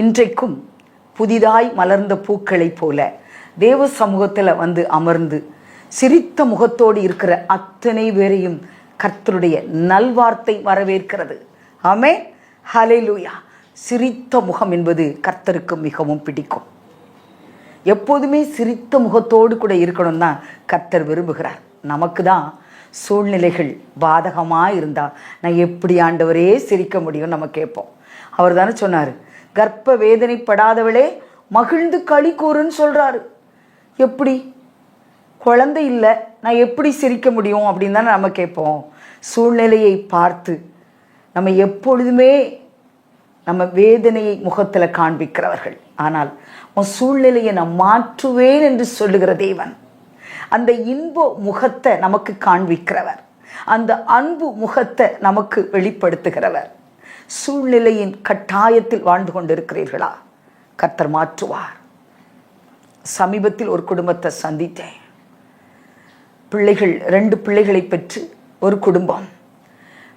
இன்றைக்கும் புதிதாய் மலர்ந்த பூக்களைப் போல தேவ சமூகத்தில் வந்து அமர்ந்து சிரித்த முகத்தோடு இருக்கிற அத்தனை பேரையும் கர்த்தருடைய நல்வார்த்தை வரவேற்கிறது. ஆமே ஹலெலுயா சிரித்த முகம் என்பது கர்த்தருக்கு மிகவும் பிடிக்கும். எப்போதுமே சிரித்த முகத்தோடு கூட இருக்கணும் தான் கர்த்தர் விரும்புகிறார். நமக்கு தான் சூழ்நிலைகள் பாதகமாக இருந்தால் நான் எப்படி ஆண்டவரே சிரிக்க முடியும் நம்ம கேட்போம். அவர் தானே சொன்னார் கர்ப்ப வேதனைப்படாதவளே மகிழ்ந்து களி கூறுன்னு சொல்கிறாரு எப்படி? குழந்தை இல்லை நான் எப்படி சிரிக்க முடியும் அப்படின்னு தானே நம்ம கேட்போம். சூழ்நிலையை பார்த்து நம்ம எப்பொழுதுமே நம்ம வேதனையை முகத்தில் காண்பிக்கிறவர்கள். ஆனால் உன் சூழ்நிலையை நான் மாற்றுவேன் என்று சொல்லுகிற தேவன் அந்த இன்ப முகத்தை நமக்கு காண்பிக்கிறவர். அந்த அன்பு முகத்தை நமக்கு வெளிப்படுத்துகிறவர். சூழ்நிலையின் கட்டாயத்தில் வாழ்ந்து கொண்டிருக்கிறீர்களா? கர்த்தர் மாற்றுவார். சமீபத்தில் ஒரு குடும்பத்தை சந்தித்தேன். பிள்ளைகள் ரெண்டு பிள்ளைகளை பெற்று ஒரு குடும்பம்.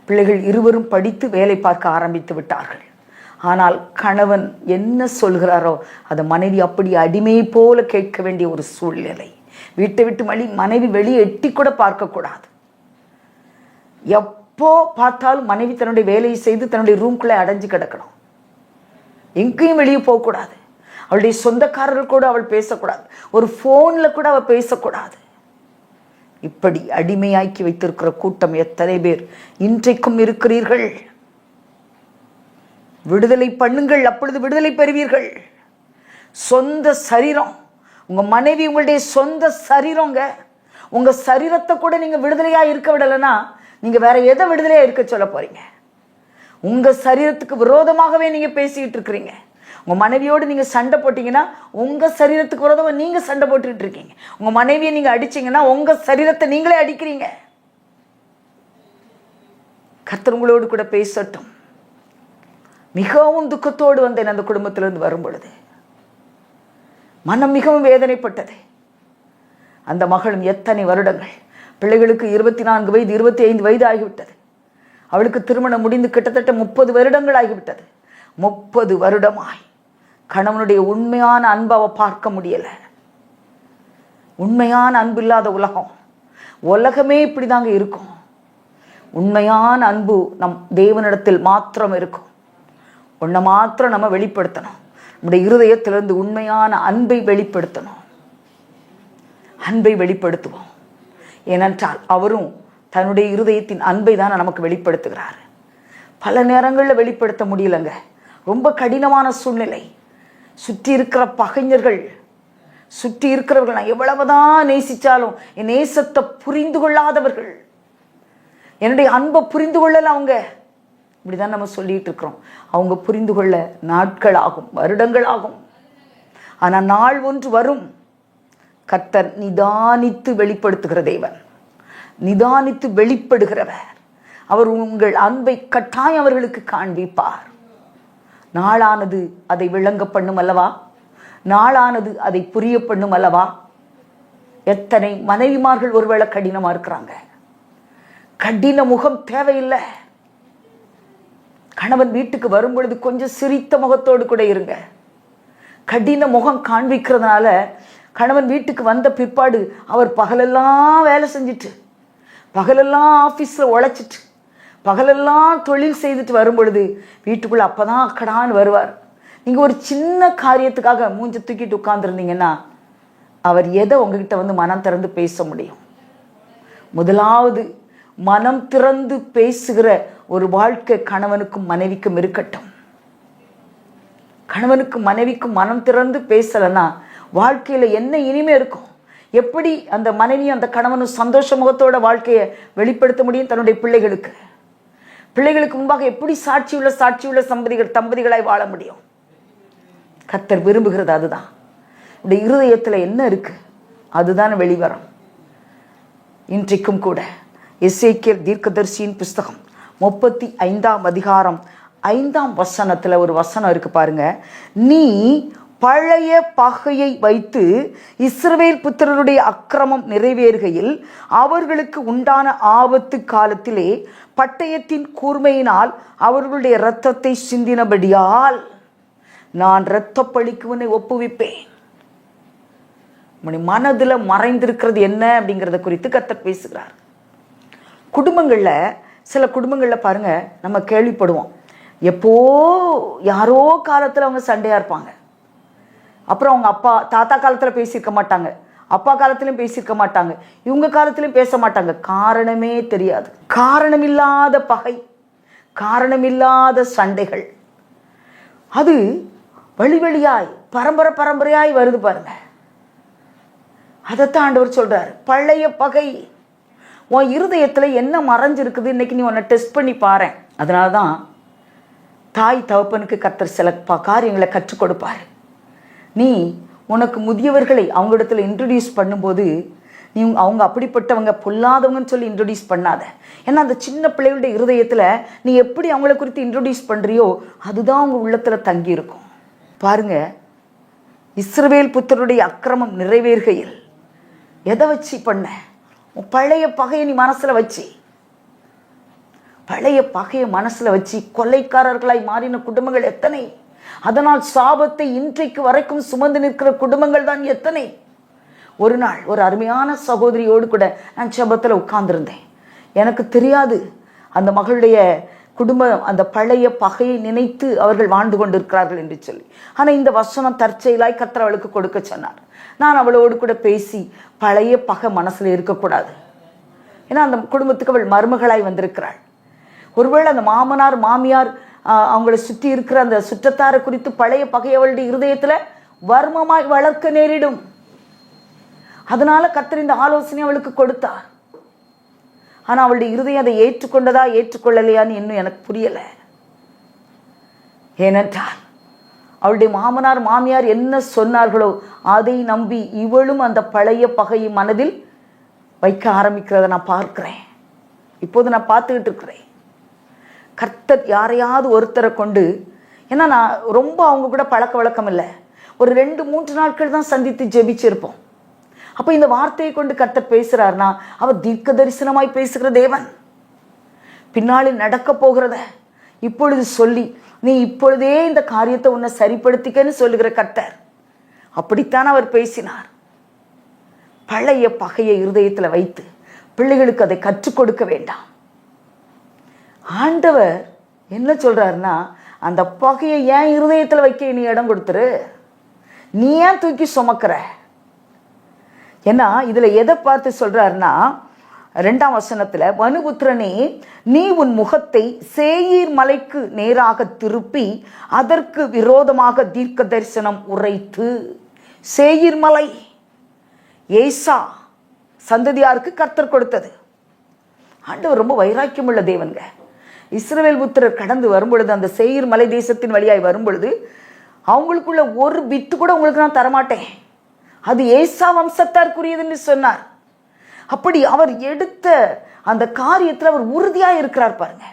பிள்ளைகள் இருவரும் படித்து வேலை பார்க்க ஆரம்பித்து விட்டார்கள். ஆனால் கணவன் என்ன சொல்கிறாரோ அதை மனைவி அப்படி அடிமை போல கேட்க வேண்டிய ஒரு சூழ்நிலை. வீட்டை விட்டு மணி மனைவி வெளியே எட்டி கூட பார்க்கக்கூடாது. எப்போ பார்த்தாலும் மனைவி தன்னுடைய வேலையை செய்து தன்னுடைய ரூம்குள்ளே அடைஞ்சு கிடக்கணும். எங்கேயும் வெளியே போகக்கூடாது. அவளுடைய சொந்தக்காரர்கள் கூட அவள் பேசக்கூடாது. ஒரு ஃபோனில் கூட அவள் பேசக்கூடாது. இப்படி அடிமையாக்கி வைத்திருக்கிற கூட்டம் எத்தனை பேர் இன்றைக்கும் இருக்கிறீர்கள்? விடுதலை பண்ணுங்கள் அப்பொழுது விடுதலை பெறுவீர்கள். சொந்த சரீரம். உங்கள் மனைவி உங்களுடைய சொந்த சரீரங்க. உங்கள் சரீரத்தை கூட நீங்கள் விடுதலையாக இருக்க விடலைன்னா நீங்க வேற எதை விடுதலையா இருக்க சொல்ல போறீங்க? உங்க சரீரத்துக்கு விரோதமாகவே நீங்க பேசிக்கிட்டு இருக்கிறீங்க. உங்க மனைவியோடு நீங்க சண்டை போட்டீங்கன்னா உங்க சரீரத்துக்கு விரோதமாக நீங்க சண்டை போட்டுக்கிட்டு இருக்கீங்க. உங்க மனைவியை நீங்க அடிச்சீங்கன்னா உங்க சரீரத்தை நீங்களே அடிக்கிறீங்க. கர்த்தர் உங்களோடு கூட பேசட்டும். மிகவும் துக்கத்தோடு வந்தேன் அந்த குடும்பத்திலிருந்து வரும் பொழுது மனம் மிகவும் வேதனைப்பட்டது. அந்த மகளும் எத்தனை வருடங்கள் பிள்ளைகளுக்கு இருபத்தி நான்கு வயது இருபத்தி ஐந்து வயது ஆகிவிட்டது அவளுக்கு திருமணம் முடிந்து கிட்டத்தட்ட முப்பது வருடங்கள் ஆகிவிட்டது முப்பது வருடமாய் கணவனுடைய உண்மையான அன்பை அவள் பார்க்க முடியல. உண்மையான அன்பு இல்லாத உலகம். உலகமே இப்படிதாங்க இருக்கும். உண்மையான அன்பு நம் தேவனிடத்தில் மாத்திரம் இருக்கும். ஒன்றை மாத்திரம் நம்ம வெளிப்படுத்தணும். நம்முடைய இருதயத்திலிருந்து உண்மையான அன்பை வெளிப்படுத்தணும். அன்பை வெளிப்படுத்துவோம். ஏனென்றால் அவரும் தன்னுடைய இருதயத்தின் அன்பை தான் நமக்கு வெளிப்படுத்துகிறார். பல நேரங்களில் வெளிப்படுத்த முடியலங்க. ரொம்ப கடினமான சூழ்நிலை. சுற்றி இருக்கிற பகைஞர்கள் சுற்றி இருக்கிறவர்கள் நான் எவ்வளவுதான் நேசித்தாலும் என் நேசத்தை புரிந்து கொள்ளாதவர்கள். என்னுடைய அன்பை புரிந்து கொள்ளல அவங்க. இப்படிதான் நம்ம சொல்லிட்டு இருக்கிறோம். அவங்க புரிந்து கொள்ள நாட்கள் ஆகும் வருடங்கள் ஆகும். ஆனால் நாள் ஒன்று வரும். கத்தர் நிதானித்து வெளிப்படுத்துகிற தேவன். நிதானித்து வெளிப்படுகிறவர். அவர் உங்கள் அன்பை கட்டாயம் அவர்களுக்கு காண்பிப்பார். நாளானது அதை விளங்க பண்ணும் அல்லவா? நாளானது அதை புரிய பண்ணும் அல்லவா? எத்தனை மனைவிமார்கள் ஒருவேளை கடினமா இருக்கிறாங்க. கடின முகம் தேவையில்லை. கணவன் வீட்டுக்கு வரும் பொழுது கொஞ்சம் சிரித்த முகத்தோடு கூட இருங்க. கடின முகம் காண்பிக்கிறதுனால கணவன் வீட்டுக்கு வந்த பிற்பாடு அவர் பகலெல்லாம் வேலை செஞ்சுட்டு பகலெல்லாம் ஆஃபீஸில் உழைச்சிட்டு பகலெல்லாம் தொழில் செய்துட்டு வரும் பொழுது வீட்டுக்குள்ளே அப்போ தான் அக்கடான்னு வருவார். நீங்கள் ஒரு சின்ன காரியத்துக்காக மூஞ்ச தூக்கிட்டு உட்காந்துருந்தீங்கன்னா அவர் எதை உங்ககிட்ட வந்து மனம் திறந்து பேச முடியும்? முதலாவது மனம் திறந்து பேசுகிற ஒரு வாழ்க்கை கணவனுக்கும் மனைவிக்கும் இருக்கட்டும். கணவனுக்கும் மனைவிக்கும் மனம் திறந்து பேசலைன்னா வாழ்க்கையில் என்ன இனிமே இருக்கும் எப்படி அந்த மனைவி அந்த கணவனும் சந்தோஷ முகத்தோட வாழ்க்கையை வெளிப்படுத்த முடியும் தன்னுடைய பிள்ளைகளுக்கு? பிள்ளைகளுக்கு முன்பாக எப்படி சாட்சியுள்ள சாட்சியுள்ள சம்பதிகள் தம்பதிகளாய் வாழ முடியும்? கத்தர் விரும்புகிறது அதுதான். இந்த இருதயத்தில் என்ன இருக்கு? அதுதான் வெளிவரும். இன்றைக்கும் கூட எஸ்ஏக்கியல் தீர்க்கதர்சியின் புஸ்தகம் முப்பத்தி ஐந்தாம் அதிகாரம் ஐந்தாம் வசனத்தில் ஒரு வசனம் இருக்கு பாருங்க. நீ பழைய பகையை வைத்து இஸ்ரவேல் புத்திரருடைய அக்கிரமம் நிறைவேறுகையில் அவர்களுக்கு உண்டான ஆபத்து காலத்திலே பட்டயத்தின் கூர்மையினால் அவர்களுடைய இரத்தத்தை சிந்தினபடியால் நான் இரத்த பழிக்குவனை ஒப்புவிப்பேன். மனதில் மறைந்திருக்கிறது என்ன அப்படிங்கிறத குறித்து கத்தர் பேசுகிறார். குடும்பங்களில் சில குடும்பங்களில் பாருங்கள் நம்ம கேள்விப்படுவோம். எப்போ யாரோ காலத்தில் அவங்க சண்டையாக இருப்பாங்க. அப்புறம் அவங்க அப்பா தாத்தா காலத்தில் பேசியிருக்க மாட்டாங்க. அப்பா காலத்திலும் பேசியிருக்க மாட்டாங்க. இவங்க காலத்திலும் பேச மாட்டாங்க. காரணமே தெரியாது. காரணமில்லாத பகை. காரணமில்லாத சண்டைகள். அது வழி வழியாய் பரம்பரை பரம்பரையாய் வருது பாருங்க. அதைத்தான் ஆண்டவர் சொல்றாரு. பழைய பகை. உன் இருதயத்தில் என்ன மறைஞ்சிருக்குது? இன்னைக்கு நீ உன்னை டெஸ்ட் பண்ணி பாரு அதனால தான் தாய் தகப்பனுக்கு கத்தர் சில ப காரியங்களை கற்றுக் கொடுப்பாரு. நீ உனக்கு முதியவர்களை அவங்களிடத்துல இன்ட்ரடியூஸ் பண்ணும்போது நீ அவங்க அப்படிப்பட்டவங்க பொல்லாதவங்கன்னு சொல்லி இன்ட்ரடியூஸ் பண்ணாத. ஏன்னா அந்த சின்ன பிள்ளைகளுடைய இருதயத்தில் நீ எப்படி அவங்கள குறித்து இன்ட்ரடியூஸ் பண்ணுறியோ அதுதான் அவங்க உள்ளத்தில் தங்கி இருக்கும் பாருங்க இஸ்ரவேல் புத்தருடைய அக்கிரமம் நிறைவேறுகையில் எதை வச்சு பண்ண? பழைய பகையை நீ மனசில் வச்சு. பழைய பகையை மனசில் வச்சு கொள்ளைக்காரர்களாய் மாறின குடும்பங்கள் எத்தனை? அதனால் சாபத்தை இன்றைக்கு வரைக்கும் சுமந்து நிற்கிற குடும்பங்கள் தான் எத்தனை? ஒரு நாள் ஒரு அருமையான சகோதரியோடு கூட நான் செபத்தில் உட்கார்ந்திருந்தேன். எனக்கு தெரியாது அந்த மகளுடைய குடும்பம் அந்த பழைய பகையை நினைத்து அவர்கள் வாழ்ந்து கொண்டிருக்கிறார்கள் என்று சொல்லி. ஆனால் இந்த வசனம் தற்செயலாய் கர்த்தர் அவளுக்கு கொடுக்க சொன்னார். நான் அவளோடு கூட பேசி பழைய பகை மனசுல இருக்கக்கூடாது. ஏன்னா அந்த குடும்பத்துக்கு அவள் மருமகளாய் வந்திருக்கிறாள். ஒருவேளை அந்த மாமனார் மாமியார் அவங்கள சுற்றி இருக்கிற அந்த சுற்றத்தாரை குறித்து பழைய பகையவளுடைய இருதயத்தில் வர்மமாய் வளர்க்க நேரிடும். அதனால கத்தர் இந்த ஆலோசனை அவளுக்கு கொடுத்தார். ஆனால் அவளுடைய இருதயம் அதை ஏற்றுக்கொண்டதா ஏற்றுக்கொள்ளலையான்னு இன்னும் எனக்கு புரியலை. ஏனென்றால் அவளுடைய மாமனார் மாமியார் என்ன சொன்னார்களோ அதை நம்பி இவளும் அந்த பழைய பகையை மனதில் வைக்க ஆரம்பிக்கிறத நான் பார்க்குறேன். இப்போது நான் பார்த்துக்கிட்டு இருக்கிறேன். கர்த்தர் யாரையாவது ஒருத்தரை கொண்டு ஏன்னா நான் ரொம்ப அவங்க கூட பழக்க வழக்கம் இல்லை. ஒரு ரெண்டு மூன்று நாட்கள் தான் சந்தித்து ஜெபிச்சிருப்போம். அப்போ இந்த வார்த்தையை கொண்டு கர்த்தர் பேசுறாருன்னா அவர் தீர்க்க தரிசனமாய் பேசுகிற தேவன். பின்னாளில் நடக்க போகிறத இப்பொழுது சொல்லி நீ இப்பொழுதே இந்த காரியத்தை உன்னை சரிப்படுத்திக்கன்னு சொல்லுகிற கர்த்தர். அப்படித்தான் அவர் பேசினார். பழைய பகையை இருதயத்தில் வைத்து பிள்ளைகளுக்கு அதை கற்றுக் கொடுக்க வேண்டாம். ஆண்டவர் என்ன சொல்கிறாருன்னா அந்த பகையை ஏன் இருதயத்தில் வைக்க நீ இடம் கொடுத்துரு? நீ ஏன் தூக்கி சுமக்கிற? ஏன்னா இதில் எதை பார்த்து சொல்கிறாருன்னா ரெண்டாம் வசனத்தில் வனுபுத்திரனே நீ உன் முகத்தை சேயீர் மலைக்கு நேராக திருப்பி அதற்கு விரோதமாக தீர்க்க தரிசனம் உரைத்து. சேயீர் மலை. ஏசா சந்ததியாருக்கு கர்த்தர் கொடுத்தது. ஆண்டவர் ரொம்ப வைராக்கியமுள்ள தேவன்க. இஸ்ரவேல் புத்திரர் கடந்து வரும்பொழுது அந்த செயிர் மலை தேசத்தின் வழியாய் வரும்பொழுது அவங்களுக்குள்ள ஒரு பித்து கூட உங்களுக்கு நான் தரமாட்டேன். அது ஏசா வம்சத்தாருக்குரியதுன்னு சொன்னார். அப்படி அவர் எடுத்த அந்த காரியத்தில் அவர் உறுதியாக இருக்கிறார் பாருங்க.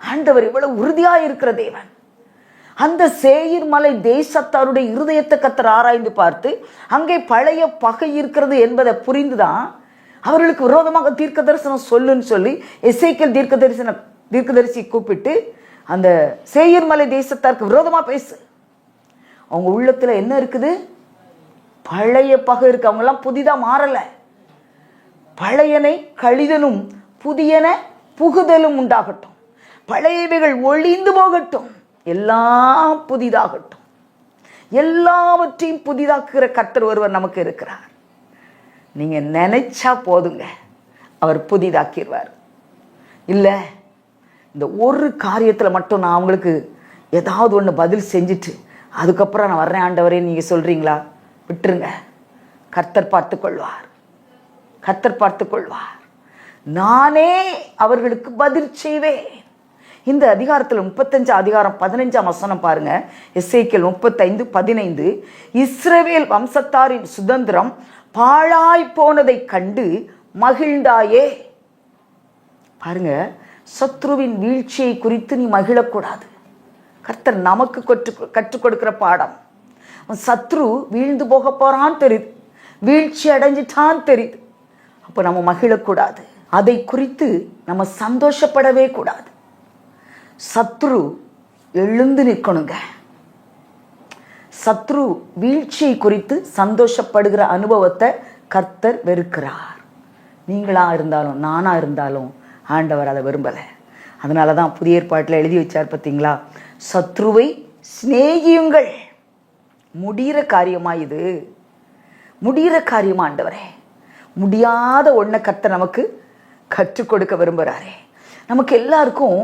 ஆண்டவர் இவ்வளவு உறுதியாக இருக்கிற தேவன். அந்த சேயிர் மலை தேசத்தாருடைய இருதயத்தை கத்தர் ஆராய்ந்து பார்த்து அங்கே பழைய பகை இருக்கிறது என்பதை புரிந்துதான் அவர்களுக்கு விரோதமாக தீர்க்க தரிசனம் சொல்லுன்னு சொல்லி இசைக்கல் தீர்க்க தரிசன தீர்க்கதரிசி கூப்பிட்டு அந்த சேயர்மலை தேசத்தாருக்கு விரோதமாக பேசு. அவங்க உள்ளத்தில் என்ன இருக்குது? பழைய பகை இருக்கு. அவங்கெல்லாம் புதிதாக மாறலை. பழையனை கழிதலும் புதியன புகுதலும் உண்டாகட்டும். பழையவைகள் ஒளிந்து போகட்டும். எல்லாம் புதிதாகட்டும். எல்லாவற்றையும் புதிதாக்குகிற கர்த்தர் ஒருவர் நமக்கு இருக்கிறார். நீங்கள் நினைச்சா போதுங்க. அவர் புதிதாக்கிடுவார். இல்லை இந்த ஒரு காரியத்தில் மட்டும் நான் அவங்களுக்கு ஏதாவது ஒன்று பதில் செஞ்சுட்டு அதுக்கப்புறம் நான் வர்றேன் ஆண்டவரே நீங்கள் சொல்கிறீங்களா விட்டுருங்க. கர்த்தர் பார்த்து கொள்வார். கர்த்தர் பார்த்து கொள்வார். நானே அவர்களுக்கு பதில் செய்வேன். இந்த அதிகாரத்தில் முப்பத்தஞ்சு அதிகாரம் பதினஞ்சாம் வசனம் பாருங்க. எஸ்ஐக்கியல் முப்பத்தைந்து பதினைந்து. இஸ்ரவேல் வம்சத்தாரின் சுதந்திரம் பாழாய் போனதை கண்டு மகிழ்ந்தாயே. பாருங்க சத்ருவின் வீழ்ச்சியை குறித்து நீ மகிழக்கூடாது. கர்த்தர் நமக்கு கற்று கற்றுக் கொடுக்கிற பாடம். சத்ரு வீழ்ந்து போக போறான்னு தெரியுது வீழ்ச்சி அடைஞ்சிட்டான்னு தெரியுது அப்போ நம்ம மகிழக்கூடாது. அதை குறித்து நம்ம சந்தோஷப்படவே கூடாது. சத்ரு எழுந்து நிற்கணுங்க. சத்ரு வீழ்ச்சியை குறித்து சந்தோஷப்படுகிற அனுபவத்தை கர்த்தர் வெறுக்கிறார். நீங்களா இருந்தாலும் நானா இருந்தாலும் ஆண்டவர் அதை விரும்பலை. அதனால தான் புதிய ஏற்பாட்டில் எழுதி வச்சார் பார்த்தீங்களா? சத்ருவை சிநேகியுங்கள். முடிகிற காரியமா இது? முடிகிற காரியமா ஆண்டவரே? முடியாத ஒன்றை கத்தை நமக்கு கற்றுக் கொடுக்க விரும்புகிறாரே நமக்கு எல்லாருக்கும்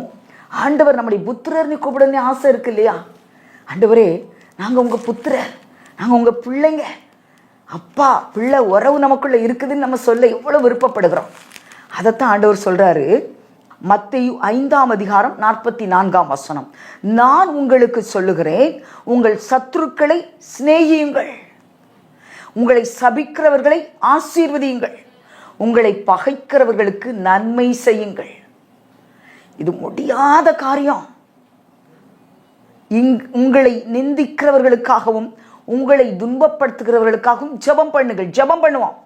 ஆண்டவர் நம்முடைய புத்திரர்னு கூப்பிடனே ஆசை இருக்கு இல்லையா? ஆண்டவரே நாங்கள் உங்கள் புத்திரர். நாங்கள் உங்கள் பிள்ளைங்க. அப்பா பிள்ளை உறவு நமக்குள்ளே இருக்குதுன்னு நம்ம சொல்ல எவ்வளோ விருப்பப்படுகிறோம். அதைத்தான் ஆண்டவர் சொல்கிறாரு மத்தையு ஐந்தாம் அதிகாரம் நாற்பத்தி நான்காம் வசனம். நான் உங்களுக்கு சொல்லுகிறேன் உங்கள் சத்துருக்களை சிநேகியுங்கள். உங்களை சபிக்கிறவர்களை ஆசீர்வதியுங்கள். உங்களை பகைக்கிறவர்களுக்கு நன்மை செய்யுங்கள். இது முடியாத காரியம். இங் உங்களை நிந்திக்கிறவர்களுக்காகவும் உங்களை துன்பப்படுத்துகிறவர்களுக்காகவும் ஜெபம் பண்ணுங்கள். ஜெபம் பண்ணுவோம்.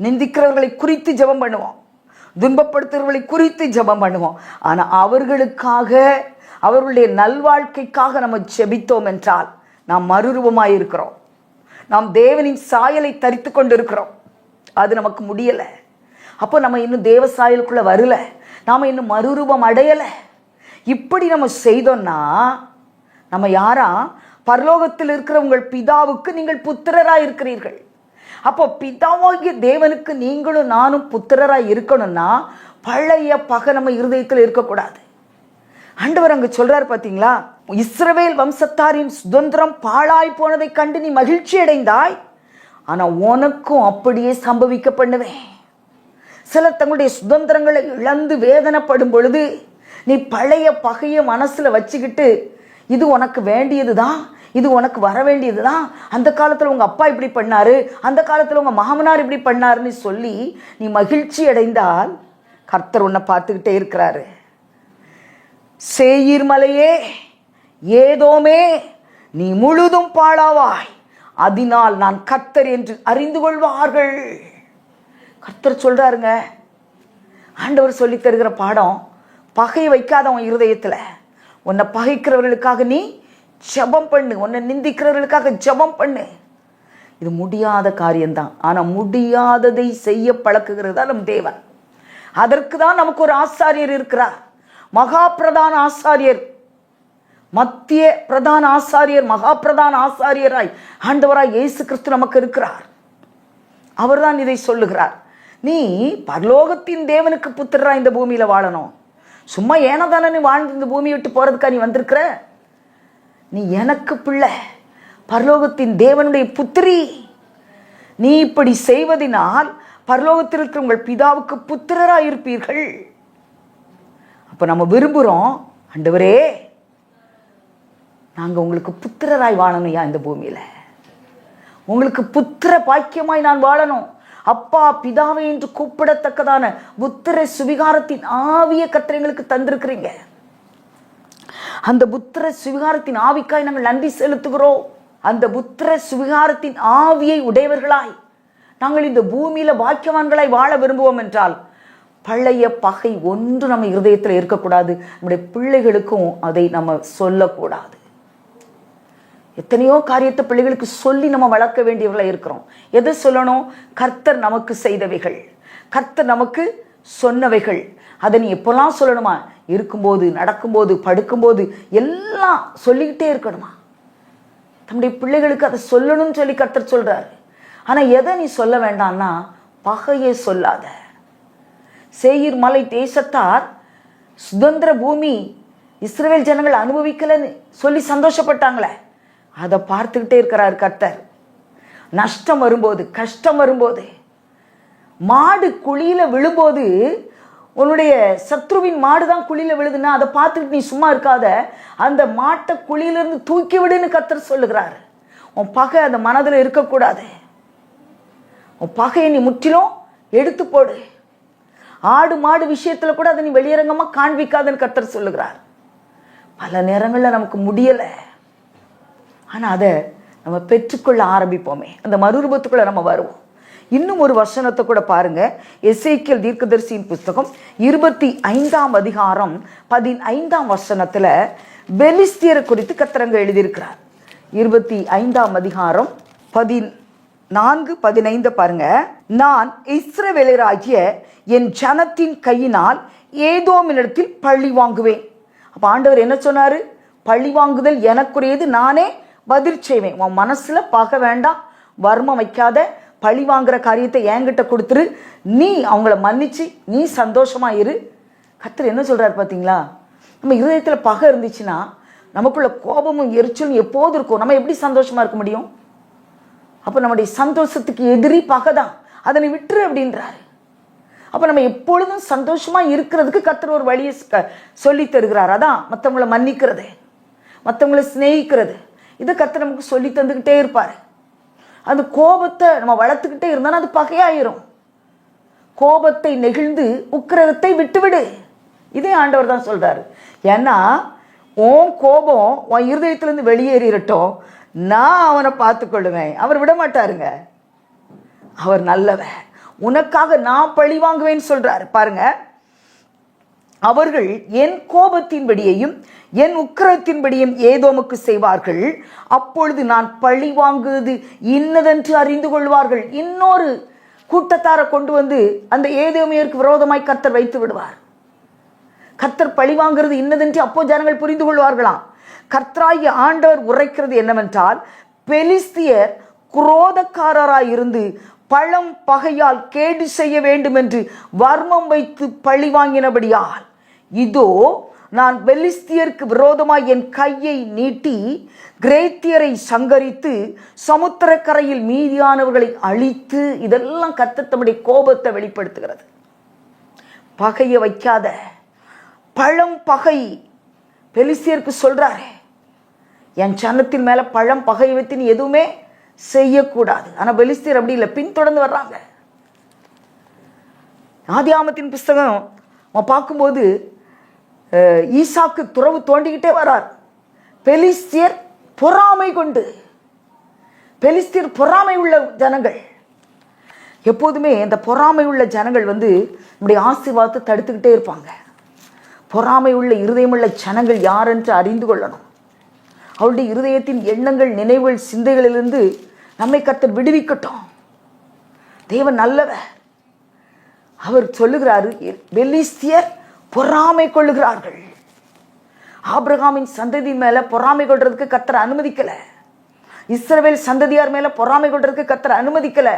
நிந்திக்கிறவர்களை குறித்து ஜெபம் பண்ணுவோம். துன்பப்படுத்துகிறவர்களை குறித்து ஜெபம் பண்ணுவோம். ஆனால் அவர்களுக்காக அவர்களுடைய நல்வாழ்க்கைக்காக நம்ம ஜெபித்தோம் என்றால் நாம் மறுரூபமாக இருக்கிறோம். நாம் தேவனின் சாயலை தரித்து கொண்டிருக்கிறோம். அது நமக்கு முடியலை. அப்போ நம்ம இன்னும் தேவ சாயலுக்குள்ளே வரல. நாம் இன்னும் மறுரூபம் அடையலை. இப்படி நம்ம செய்தோம்னா நம்ம யாரா? பரலோகத்தில் இருக்கிற உங்கள் பிதாவுக்கு நீங்கள் புத்திரராக இருக்கிறீர்கள். அப்போ பிதாவாகிய தேவனுக்கு நீங்களும் நானும் புத்திரராக இருக்கணும்னா பழைய பகை நம்ம இருதயத்தில் இருக்கக்கூடாது. ஆண்டவர் அங்கே சொல்கிறார் பார்த்தீங்களா இஸ்ரவேல் வம்சத்தாரின் சுதந்திரம் பாழாய் போனதை கண்டு நீ மகிழ்ச்சி அடைந்தாய். ஆனால் உனக்கும் அப்படியே சம்பவிக்க பண்ணுவேன். சிலர் தங்களுடைய சுதந்திரங்களை இழந்து வேதனைப்படும் பொழுது நீ பழைய பகையை மனசில் வச்சுக்கிட்டு இது உனக்கு வேண்டியது தான் இது உனக்கு வர வேண்டியதுதான். அந்த காலத்தில் உங்கள் அப்பா இப்படி பண்ணாரு அந்த காலத்தில் உங்கள் மாமனார் இப்படி பண்ணாருன்னு சொல்லி நீ மகிழ்ச்சி அடைந்தால் கர்த்தர் உன்னை பார்த்துக்கிட்டே இருக்கிறாரு. சேயிர் மலையே ஏதோமே நீ முழுதும் பாழாவாய். அதனால் நான் கர்த்தர் என்று அறிந்து கொள்வார்கள். கர்த்தர் சொல்றாருங்க ஆண்டவர் சொல்லித் தருகிற பாடம் பகை வைக்காதவன் இருதயத்தில். உன்னை பகைக்கிறவர்களுக்காக நீ ஜபம் பண்ணு. உன்னை நிந்திக்கிறவர்களுக்காக ஜெபம் பண்ணு. இது முடியாத காரியம்தான். ஆனால் முடியாததை செய்ய பழக்குகிறது தான் நம் தேவன். அதற்கு தான் நமக்கு ஒரு ஆசாரியர் இருக்கிறார். மகா பிரதான ஆசாரியர். மத்திய பிரதான ஆசாரியர் மகா பிரதான ஆசாரியராய் ஆண்டவராய் இயேசு கிறிஸ்து நமக்கு இருக்கிறார். அவர்தான் இதை சொல்லுகிறார். நீ பரலோகத்தின் தேவனுக்கு புத்திரா இந்த பூமியில வாழணும். சும்மா ஏனதானே நீ வாழ்ந்து இந்த பூமியை விட்டு போறதுக்கா நீ வந்திருக்கிற? நீ எனக்கு பிள்ளை. பரலோகத்தின் தேவனுடைய புத்திரி. நீ இப்படி செய்வதினால் பரலோகத்தில் இருக்கிற உங்கள் பிதாவுக்கு புத்திரராய் இருப்பீர்கள் அப்ப நம்ம விரும்புறோம் அண்டவரே நாங்க உங்களுக்கு புத்திரராய் வாழணும்யா இந்த பூமியில. உங்களுக்கு புத்திர பாக்கியமாய் நான் வாழணும். அப்பா பிதாவை என்று கூப்பிடத்தக்கதான புத்திர சுவிகாரத்தின் ஆவிய கத்திரங்களுக்கு தந்திருக்கிறீங்க. அந்த புத்திர சுவிகாரத்தின் ஆவிக்காய் நாங்கள் நன்றி செலுத்துகிறோம். அந்த புத்திர சுவிகாரத்தின் ஆவியை உடையவர்களாய் நாங்கள் இந்த பூமியில பாக்கியவான்களாய் வாழ விரும்புவோம் என்றால் பழைய பகை ஒன்று நம்ம இருதயத்தில் இருக்கக்கூடாது. நம்முடைய பிள்ளைகளுக்கும் அதை நம்ம சொல்லக்கூடாது. எத்தனையோ காரியத்தை பிள்ளைகளுக்கு சொல்லி நம்ம வளர்க்க வேண்டியவர்களாக இருக்கிறோம். எதை சொல்லணும்? கர்த்தர் நமக்கு செய்தவைகள். கர்த்தர் நமக்கு சொன்னவைகள். அதை நீ எப்போல்லாம் சொல்லணுமா? இருக்கும்போது நடக்கும்போது படுக்கும்போது எல்லாம் சொல்லிக்கிட்டே இருக்கணுமா? தம்முடைய பிள்ளைகளுக்கு அதை சொல்லணும்னு சொல்லி கர்த்தர் சொல்கிறார் ஆனால் எதை நீ சொல்ல வேண்டாம்னா பகையை சொல்லாத. சேயீர் மலை தேசத்தார் சுதந்திர பூமி இஸ்ரேல் ஜனங்கள் அனுபவிக்கலைன்னு சொல்லி சந்தோஷப்பட்டாங்களே. அதை பார்த்துக்கிட்டே இருக்கிறார் கர்த்தர். நஷ்டம் வரும்போது கஷ்டம் வரும்போது மாடு குழியில் விழும்போது உன்னுடைய சத்ருவின் மாடு தான் குழியில் விழுதுன்னா அதை பார்த்துட்டு நீ சும்மா இருக்காத. அந்த மாட்டை குழியிலிருந்து தூக்கி விடுன்னு கத்தர் சொல்லுகிறார். உன் பகை அந்த மனதில் இருக்கக்கூடாது. உன் பகையை நீ முற்றிலும் எடுத்து போடு. ஆடு மாடு விஷயத்தில் கூட அதை நீ வெளியரங்கமாக காண்பிக்காதுன்னு கத்தர் சொல்லுகிறார். பல நேரங்களில் நமக்கு முடியலை. ஆனால் அதை நம்ம பெற்றுக்கொள்ள ஆரம்பிப்போமே. அந்த மறுரூபத்துக்குள்ளே நம்ம வருவோம். இன்னும் ஒரு வசனத்தை கூட பாருங்க. எஸ்ஐக்கியல் தீர்க்கதரிசியின் புஸ்தகம் இருபத்தி ஐந்தாம் அதிகாரம் பதினைந்தாம் வசனத்துல பெலிஸ்தியரை குறித்து கத்திரங்க எழுதியிருக்கிறார். இருபத்தி ஐந்தாம் அதிகாரம் பதின் நான்கு பதினைந்து பாருங்க. நான் இஸ்ரவேலராகிய என் ஜனத்தின் கையினால் ஏதோ இடத்தில் பழி வாங்குவேன். அப்ப ஆண்டவர் என்ன சொன்னாரு? பழி வாங்குதல் எனக்குரியது நானே பதில் செய்வேன். உன் மனசுல பக வேண்டாம் வர்மம் வைக்காத பழி வாங்குற காரியத்தை என்கிட்ட கொடுத்துரு. நீ அவங்கள மன்னிச்சு நீ சந்தோஷமா இரு. கத்தர் என்ன சொல்றாரு பாத்தீங்களா? நம்ம இருதயத்துல பகை இருந்துச்சுன்னா நமக்குள்ள கோபமும் எரிச்சலும் எப்போது இருக்கும்? நம்ம எப்படி சந்தோஷமா இருக்க முடியும்? அப்போ நம்முடைய சந்தோஷத்துக்கு எதிரி பகை தான். அதனை விட்டுரு அப்படின்றாரு. அப்போ நம்ம எப்பொழுதும் சந்தோஷமா இருக்கிறதுக்கு கத்தர் ஒரு வழியை க- சொல்லித் தருகிறார். அதான் மற்றவங்கள மன்னிக்கிறது. மற்றவங்களை சிநேகிக்கிறது. இதை கத்தர் நமக்கு சொல்லி தந்துக்கிட்டே இருப்பார். அந்த கோபத்தை நம்ம வளர்த்துக்கிட்டே இருந்தாலும் அது பகையாயிரும். கோபத்தை நெகிழ்ந்து உக்கிரகத்தை விட்டுவிடு. இதே ஆண்டவர் தான் சொல்கிறாரு ஏன்னா உன் கோபம் உன் இருதயத்திலேருந்து வெளியேறிடட்டும் நான் அவனை பார்த்துக்கொள்ளுவேன். அவர் விட மாட்டாருங்க அவர் நல்லவர். உனக்காக நான் பழி வாங்குவேன்னு சொல்கிறாரு பாருங்கள் அவர்கள் என் கோபத்தின்படியையும் என் உக்கிரத்தின்படியும் ஏதோமுக்கு செய்வார்கள். அப்பொழுது நான் பழி வாங்குவது இன்னதென்று அறிந்து கொள்வார்கள். இன்னொரு கூட்டத்தாரை கொண்டு வந்து அந்த ஏதோமியருக்கு விரோதமாய் கர்த்தர் வைத்து விடுவார். கர்த்தர் பழி வாங்குறது இன்னதென்று அப்போ ஜனங்கள் புரிந்து கொள்வார்களாம். கர்த்தராகிய ஆண்டவர் உரைக்கிறது என்னவென்றால் பெலிஸ்தியர் குரோதக்காரராய் இருந்து பழம் பகையால் கேடு செய்ய வேண்டும் என்று வர்மம் வைத்து பழி வாங்கினபடியால். இதோ நான் பெலிஸ்தியருக்கு விரோதமாய் என் கையை நீட்டி கிரேத்தியரை சங்கரித்து சமுத்திரக்கரையில் மீதியானவர்களை அழித்து இதெல்லாம் கத்தத்தமுடைய தம்முடைய கோபத்தை வெளிப்படுத்துகிறது. பகையை வைக்காத. பழம் பகை. பெலிஸ்தியருக்கு சொல்றாரு என் சன்னத்தின் மேல பழம் பகை வைத்து நீ எதுவுமே செய்யக்கூடாது. ஆனா பெலிஸ்தியர் அப்படி இல்லை பின்தொடர்ந்து வர்றாங்க. ஆதியாமத்தின் புஸ்தகம் நம்ம பார்க்கும்போது ஈசாக்கு துறவு தோண்டிக்கிட்டே வரார். பெலிஸ்தியர் பொறாமை கொண்டு பெலிஸ்தியர் பொறாமை உள்ள ஜனங்கள். எப்போதுமே இந்த பொறாமை உள்ள ஜனங்கள் வந்து நம்முடைய ஆசீர்வாதத்தை தடுத்துக்கிட்டே இருப்பாங்க. பொறாமை உள்ள இருதயமுள்ள ஜனங்கள் யார் என்று அறிந்து கொள்ளணும். அவருடைய இருதயத்தின் எண்ணங்கள் நினைவுகள் சிந்தைகளிலிருந்து நம்மை கத்தர் விடுவிக்கட்டும். தேவன் நல்லவர். அவர் சொல்லுகிறாரு பெலிஸ்தியர் பொறாமை கொள்ளுகிறார்கள். ஆப்ரகாமின் சந்ததி மேல பொறாமை கொள்றதுக்கு கத்தரை அனுமதிக்கல. இஸ்ரவேல் சந்ததியார் மேல பொறாமை கொள்றதுக்கு கத்தரை அனுமதிக்கல.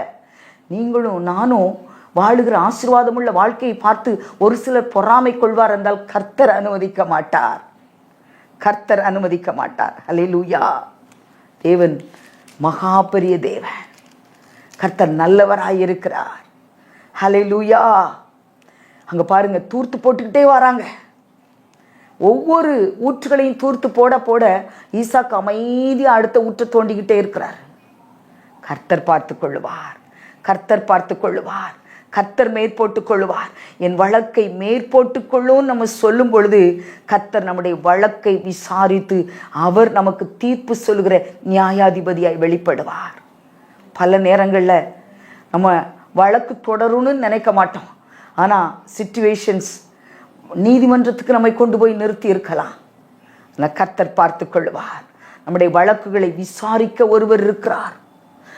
நீங்களும் நானும் வாழுகிற ஆசீர்வாதமுள்ள வாழ்க்கையை பார்த்து ஒரு சிலர் பொறாமை கொள்வார் என்றால் கர்த்தர் அனுமதிக்க மாட்டார். கர்த்தர் அனுமதிக்க மாட்டார். ஹalleluya. தேவன் மகா பெரிய தேவன். கர்த்தர் நல்லவராய் இருக்கிறார் லூயா அங்கே பாருங்க தூர்த்து போட்டுக்கிட்டே வராங்க. ஒவ்வொரு ஊற்றுகளையும் தூர்த்து போட போட ஈசாக்கு அமைதியா அடுத்த ஊற்றை தோண்டிக்கிட்டே இருக்கிறார். கர்த்தர் பார்த்து கொள்ளுவார். கர்த்தர் பார்த்து கொள்ளுவார். கர்த்தர் மேற்போட்டு கொள்ளுவார். என் வழக்கை மேற்போட்டு கொள்ளும் நம்ம சொல்லும் பொழுது கர்த்தர் நம்முடைய வழக்கை விசாரித்து அவர் நமக்கு தீர்ப்பு சொல்லுகிற நியாயாதிபதியாய் வெளிப்படுவார். பல நேரங்களில் நம்ம வழக்கு தொடரும்னு நினைக்க மாட்டோம். ஆனால் சுச்சுவேஷன்ஸ் நீதிமன்றத்துக்கு நம்மை கொண்டு போய் நிறுத்தி இருக்கலாம். ஆனால் கர்த்தர் பார்த்து கொள்வார். நம்முடைய வழக்குகளை விசாரிக்க ஒருவர் இருக்கிறார்.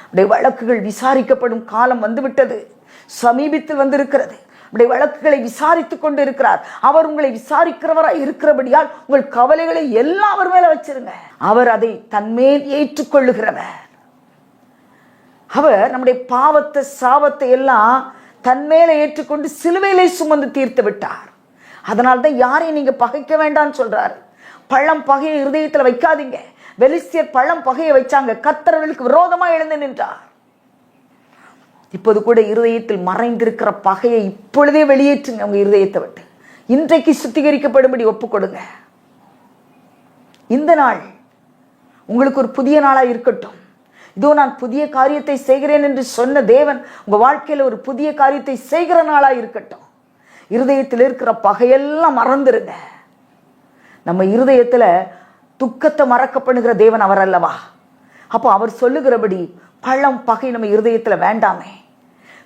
நம்முடைய வழக்குகள் விசாரிக்கப்படும் காலம் வந்துவிட்டது. சமீபத்தில் வந்திருக்கிறது. நம்முடைய வழக்குகளை விசாரித்து கொண்டு இருக்கிறார். அவர் உங்களை விசாரிக்கிறவராக இருக்கிறபடியால் உங்கள் கவலைகளை எல்லாம் அவர் மேலே வச்சிருங்க. அவர் அதை தன்மேல் ஏற்றுக்கொள்ளுகிறவர். அவர் நம்முடைய பாவத்தை சாபத்தை எல்லாம் தன்மேல ஏற்றுக்கொண்டு சிலுவையிலே சுமந்து தீர்த்து விட்டார். அதனால தான் யாரையும் நீங்க பகைக்க வேண்டாம்னு சொல்றாரு. பழம் பகையை இருதயத்தில் வைக்காதீங்க. வெலிசியர் பழம் பகையை வச்சாங்க. கத்தர்களுக்கு விரோதமா எழுந்து நின்றார். இப்போது கூட இருதயத்தில் மறைந்திருக்கிற பகையை இப்பொழுதே வெளியேற்றுங்க உங்க இருதயத்தை விட்டு. இன்றைக்கு சுத்திகரிக்கப்படும்படி ஒப்பு கொடுங்க இந்த நாள் உங்களுக்கு ஒரு புதிய நாளா இருக்கட்டும். இதோ நான் புதிய காரியத்தை செய்கிறேன் என்று சொன்ன தேவன் உங்கள் வாழ்க்கையில ஒரு புதிய காரியத்தை செய்கிற நாளாக இருக்கட்டும். இருதயத்தில் இருக்கிற பகையெல்லாம் மறந்துருங்க. நம்ம இருதயத்தில் துக்கத்தை மறக்க பண்ணுகிற தேவன் அவர் அல்லவா? அப்போ அவர் சொல்லுகிறபடி பழம் பகை நம்ம இருதயத்தில் வேண்டாமே.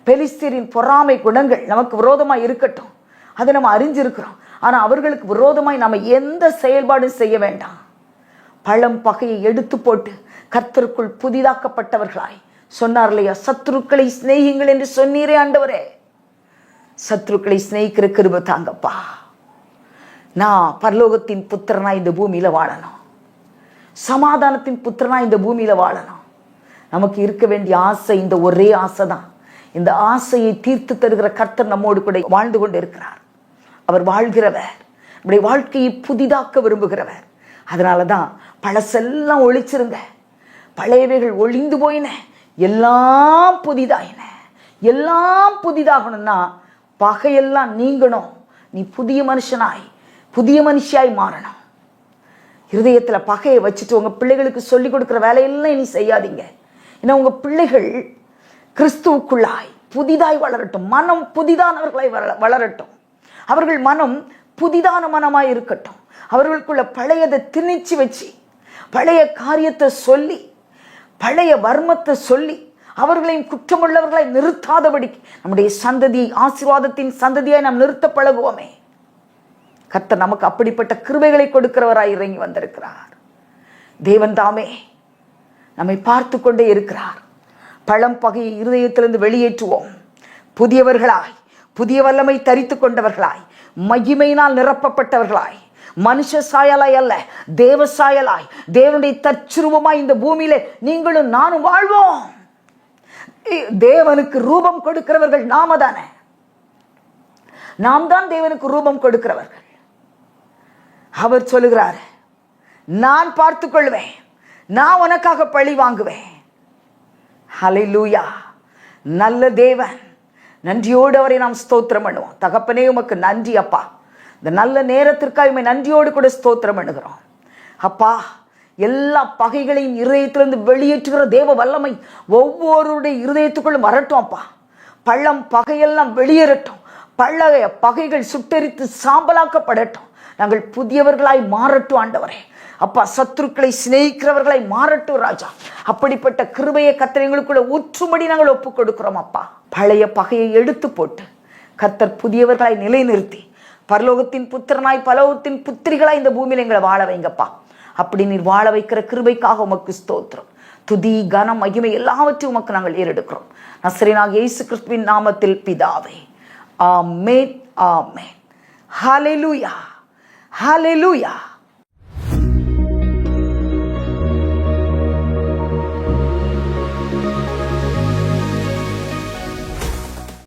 பெலிஸ்தீரின் பொறாமை குணங்கள் நமக்கு விரோதமா இருக்கட்டும். அதை நம்ம அறிஞ்சிருக்கிறோம். ஆனால் அவர்களுக்கு விரோதமாய் நம்ம எந்த செயல்பாடும் செய்ய வேண்டாம். பழம் பகையை எடுத்து போட்டு கர்த்தருக்குள் புதிதாக்கப்பட்டவர்களாய். சொன்னார் இல்லையா? சத்ருக்களை சிநேகிங்கள் என்று சொன்னீரே ஆண்டவரே. சத்ருக்களை சிநேகிக்கிற கிருப தாங்கப்பா. நான் பரலோகத்தின் புத்திரனா இந்த பூமியில வாழணும். சமாதானத்தின் புத்திரனா இந்த பூமியில வாழணும். நமக்கு இருக்க வேண்டிய ஆசை இந்த ஒரே ஆசை தான் இந்த ஆசையை தீர்த்து தருகிற கர்த்தர் நம்மோடு கூட வாழ்ந்து கொண்டு இருக்கிறார் அவர் வாழ்கிறவர். நம்முடைய வாழ்க்கையை புதிதாக்க விரும்புகிறவர். அதனால தான் பழசெல்லாம் ஒழிச்சிருந்தேன் பழையவைகள் ஒளிந்து போயின. எல்லாம் புதிதாயின. எல்லாம் புதிதாகணும்னா பகையெல்லாம் நீங்கணும். நீ புதிய மனுஷனாய். புதிய மனுஷியாய் மாறணும். இருதயத்தில் பகையை வச்சுட்டு உங்கள் பிள்ளைகளுக்கு சொல்லிக் கொடுக்குற வேலையெல்லாம் இனி செய்யாதீங்க. ஏன்னா உங்கள் பிள்ளைகள் கிறிஸ்துவுக்குள்ளாய் புதிதாய் வளரட்டும். மனம் புதிதானவர்களாய் வள வளரட்டும். அவர்கள் மனம் புதிதான மனமாய் இருக்கட்டும். அவர்களுக்குள்ள பழையதை திணிச்சு வச்சு பழைய காரியத்தை சொல்லி பழைய வர்மத்தை சொல்லி அவர்களையும் குற்றமுள்ளவர்களை நிறுத்தாதபடி நம்முடைய சந்ததி ஆசீர்வாதத்தின் சந்ததியாய் நாம் நிறுத்த பழகுவோமே. கர்த்தர் நமக்கு அப்படிப்பட்ட கிருபைகளை கொடுக்கிறவராய் இறங்கி வந்திருக்கிறார். தேவன் தாமே நம்மை பார்த்து கொண்டே இருக்கிறார். பழம் பகையை இருதயத்திலிருந்து வெளியேற்றுவோம். புதியவர்களாய் புதிய வல்லமை தரித்து கொண்டவர்களாய் மகிமையினால் நிரப்பப்பட்டவர்களாய் மனுஷ சாயலாய் அல்ல தேவ சாயலாய். தேவனுடைய தச்சுருவமாய் இந்த பூமியில நீங்களும் நானும் வாழ்வோம். தேவனுக்கு ரூபம் கொடுக்கிறவர்கள் நாம தானே. நாம் தான் தேவனுக்கு ரூபம் கொடுக்கிறவர்கள். அவர் சொல்லுகிறார் நான் பார்த்து கொள்வேன் நான் உனக்காக பழி வாங்குவேன். ஹலை லூயா நல்ல தேவன். நன்றியோடு அவரை நாம் ஸ்தோத்திரம் பண்ணுவோம். தகப்பனே உமக்கு நன்றி அப்பா. இந்த நல்ல நேரத்திற்காக உண்மை நன்றியோடு கூட ஸ்தோத்திரம் பண்ணுகிறோம். அப்பா எல்லா பகைகளையும் இருதயத்திலிருந்து வெளியேற்றுகிற தேவ வல்லமை ஒவ்வொருடைய இருதயத்துக்குள்ளும் வரட்டும் அப்பா. பள்ளம் பகையெல்லாம் வெளியேறட்டும். பழைய பகைகள் சுட்டரித்து சாம்பலாக்கப்படட்டும். நாங்கள் புதியவர்களாய் மாறட்டும் ஆண்டவரே. அப்பா சத்துருக்களை சிநேகிக்கிறவர்களாய் மாறட்டும் ராஜா. அப்படிப்பட்ட கிருபையை கத்தர் எங்களுக்குள்ள ஊற்றும்படி நாங்கள் ஒப்புக் கொடுக்கிறோம் அப்பா. பழைய பகையை எடுத்து போட்டு கத்தர் புதியவர்களாய் நிலைநிறுத்தி பரலோகத்தின் புத்திரனாய் பலோகத்தின் புத்திரிகளாய் இந்த பூமியில் எங்களை வாழ வைங்கப்பா. அப்படி நீர் வாழ வைக்கிற கிருபைக்காக உமக்கு ஸ்தோத்திரம். துதி கனம் மகிமை எல்லாவற்றையும் உமக்கு நாங்கள் ஏறெடுக்கிறோம். நசரினாக இயேசு கிறிஸ்துவின் நாமத்தில் பிதாவே. ஆமேன் ஆமேன். Hallelujah hallelujah